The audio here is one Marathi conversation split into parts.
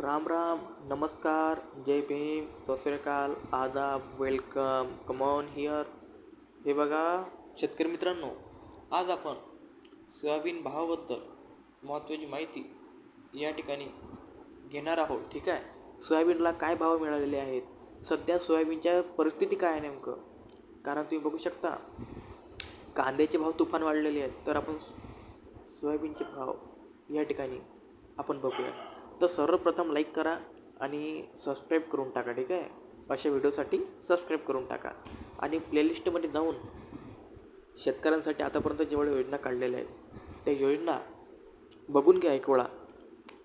राम राम नमस्कार जय भीम सत आदाब वेलकम कमॉन हिअर हे बघा शेतकरी मित्रांनो आज आपण सोयाबीन भावाबद्दल महत्त्वाची माहिती या ठिकाणी घेणार आहोत ठीक आहे? सोयाबीनला काय भाव मिळालेले आहेत? सध्या सोयाबीनच्या परिस्थिती काय आहे नेमकं? कारण तुम्ही बघू शकता कांद्याचे भाव तुफान वाढलेले आहेत. तर आपण सोयाबीनचे भाव या ठिकाणी आपण बघूया तर सर्वप्रथम लाईक करा आणि सबस्क्राईब करून टाका ठीक आहे? अशा व्हिडिओसाठी सबस्क्राईब करून टाका. आणि प्लेलिस्टमध्ये जाऊन शेतकऱ्यांसाठी आतापर्यंत जेवढ्या योजना काढलेल्या आहेत त्या योजना बघून घ्या एक वेळा.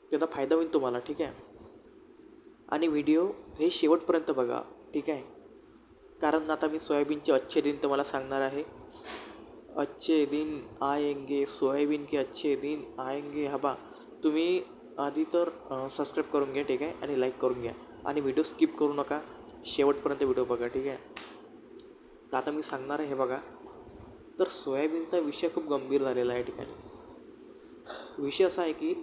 त्याचा फायदा होईल तुम्हाला ठीक आहे? आणि व्हिडिओ हे शेवटपर्यंत बघा ठीक आहे? कारण आता मी सोयाबीनचे अच्छे दिन तुम्हाला सांगणार आहे. अच्छे दिन आएंगे सोयाबीन के अच्छे दिन आएंगे हबा. तुम्ही आधी तर सबस्क्राईब करून घ्या ठीक आहे? आणि लाईक करून घ्या. आणि व्हिडिओ स्किप करू नका. शेवटपर्यंत व्हिडिओ बघा ठीक आहे? तर आता मी सांगणार आहे हे बघा. तर सोयाबीनचा विषय खूप गंभीर झालेला आहे या ठिकाणी विषय असा आहे की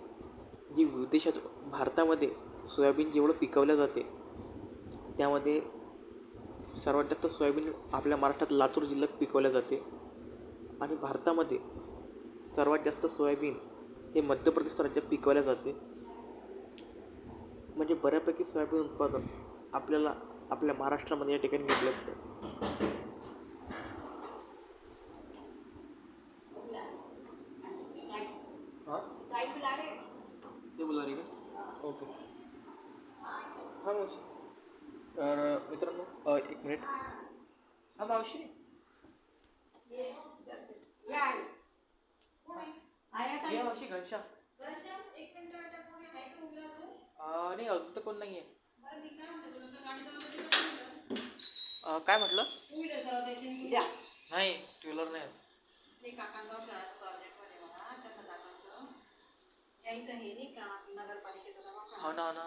जी विदेशात भारतामध्ये सोयाबीन जेवढं पिकवलं जाते त्यामध्ये सर्वात जास्त सोयाबीन आपल्या महाराष्ट्रात लातूर जिल्ह्यात पिकवल्या जाते. आणि भारतामध्ये सर्वात जास्त सोयाबीन हे मध्य प्रदेश राज्यात पिकवल्या जाते. म्हणजे बऱ्यापैकी सोयाबीन उत्पादन आपल्याला आपल्या महाराष्ट्रामध्ये या ठिकाणी घेतलं जातं हां? ते बोला रे का? ओके. हां मावशी. तर मित्रांनो एक मिनिट. हां मावशी या मावशी घनश्याम. नाही अजून तर कोण नाही आहे. अ, काय म्हटलं? नाही टू व्हीलर नाही हे ना हो ना.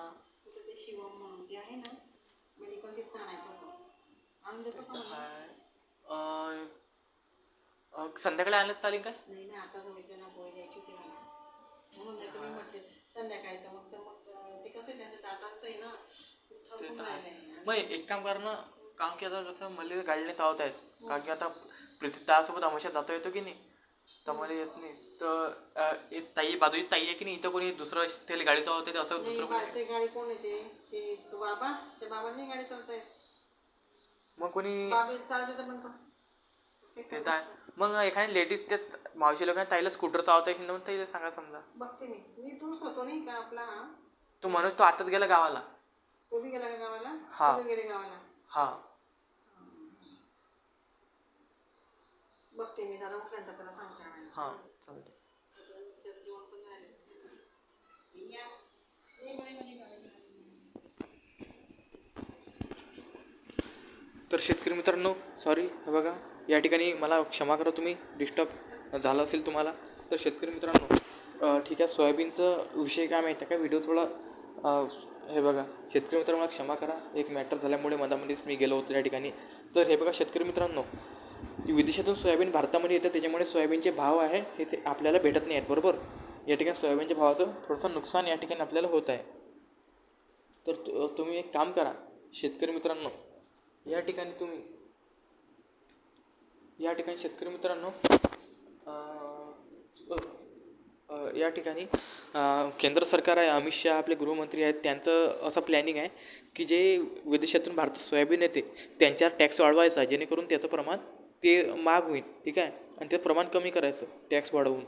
संध्याकाळी आलं चालेल काय? म्हणून नाही तुम्ही म्हटले संध्याकाळी तर मग तर मग ते कसं दातांचं आहे ना थकून. मग एक काम कर ना काम की आता कसं मला गाडीने चावत आहेत कारण की आता प्रीती तासोबत अमाशा जाता येतो की नाही तर मला येत नाही तर एक ताई बाजूची ताई आहे की नाही इथं कोणी दुसरं त्याला गाडी चावत आहे असं दुसरं बा- कोणी ते गाडी कोण येते ते तो बाबा बाबांनी गाडी मग कोणी बाबा चालते ते तर आहे. मग एखादी लेडीज ते मावशी लोकांनी ताईला स्कूटर चावत आहे की नाही मग ताईला सांगा समजा. बघते मी. मी टूर्स होतो नाही का आपला? हा तो म्हणून तो आताच गेला गावाला. तो बी गेला का गावाला? हा. तो गेले गावाला? हा. बघते मी जरा उठल्यानंतर त्याला सांगते आणायला. हा चालते जेवण पण. तर शेतकरी मित्रांनो सॉरी हे बघा. या ठिकाणी मला क्षमा करा तुम्ही डिस्टर्ब झालं असेल तुम्हाला. तर शेतकरी मित्रांनो ठीक आहे सोयाबीनचं विषय काय माहिती आहे का? व्हिडिओ थोडा हे बघा शेतकरी मित्रांनो मला क्षमा करा. एक मॅटर झाल्यामुळे मधामध्येच मी गेलो होतो या ठिकाणी. तर हे बघा शेतकरी मित्रांनो विदेशातून सोयाबीन भारतामध्ये येतं त्याच्यामुळे सोयाबीनचे भाव आहे हे ते आपल्याला भेटत नाही आहेत बरोबर? या ठिकाणी सोयाबीनच्या भावाचं थोडंसं नुकसान या ठिकाणी आपल्याला होत आहे. तर तुम्ही एक काम करा शेतकरी मित्रांनो या ठिकाणी तुम्ही या ठिकाणी शेतकरी मित्रांनो या ठिकाणी केंद्र सरकार आहे अमित शहा आपले गृहमंत्री आहेत त्यांचं असं प्लॅनिंग आहे की जे विदेशातून भारतात सोयाबीन येते त्यांच्यावर टॅक्स वाढवायचा जेणेकरून त्याचं प्रमाण ते महाग होईल ठीक आहे? आणि ते प्रमाण कमी करायचं टॅक्स वाढवून.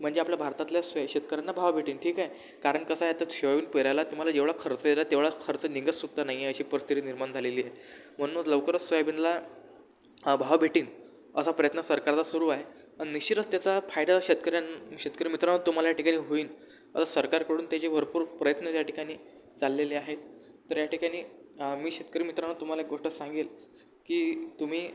म्हणजे आपल्या भारतातल्या सोय शेतकऱ्यांना भाव भेटेल ठीक आहे? कारण कसं आहे तर सोयाबीन पेरायला तुम्हाला जेवढा खर्च येईल तेवढा खर्च निघत सुद्धा नाही आहे अशी परिस्थिती निर्माण झालेली आहे. म्हणून लवकरच सोयाबीनला भाव भेटेल असा प्रयत्न सरकारचा सुरू आहे. आणि निश्चितच त्याचा फायदा शेतकऱ्यां शेतकरी मित्रांनो तुम्हाला या ठिकाणी होईल. असं सरकारकडून त्याचे भरपूर प्रयत्न या ठिकाणी चाललेले आहेत. तर या ठिकाणी मी शेतकरी मित्रांनो तुम्हाला एक गोष्ट सांगेल की तुम्ही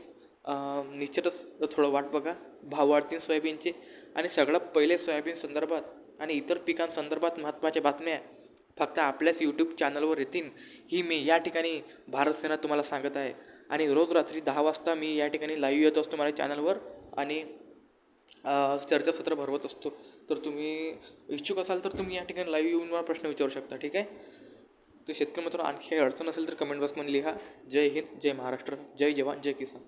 निश्चितच थोडं वाट बघा. भाव वाढतील सोयाबीनचे आणि सगळ्यात पहिले सोयाबीन संदर्भात आणि इतर पिकांसंदर्भात महत्त्वाच्या बातम्या फक्त आपल्याच यूट्यूब चॅनलवर येतील ही मी या ठिकाणी भारत सेना तुम्हाला सांगत आहे. आणि रोज रात्री दहा वाजता मी या ठिकाणी लाईव्ह येत असतो माझ्या चॅनलवर आणि चर्चासत्र भरवत असतो. तर तुम्ही इच्छुक असाल तर तुम्ही या ठिकाणी लाईव्ह येऊन मला प्रश्न विचारू शकता ठीक आहे? तर शेतकरी मित्रांनो आणखी काही अडचण असेल तर कमेंट बॉक्समध्ये लिहा. जय हिंद जय महाराष्ट्र जय जवान जय किसान.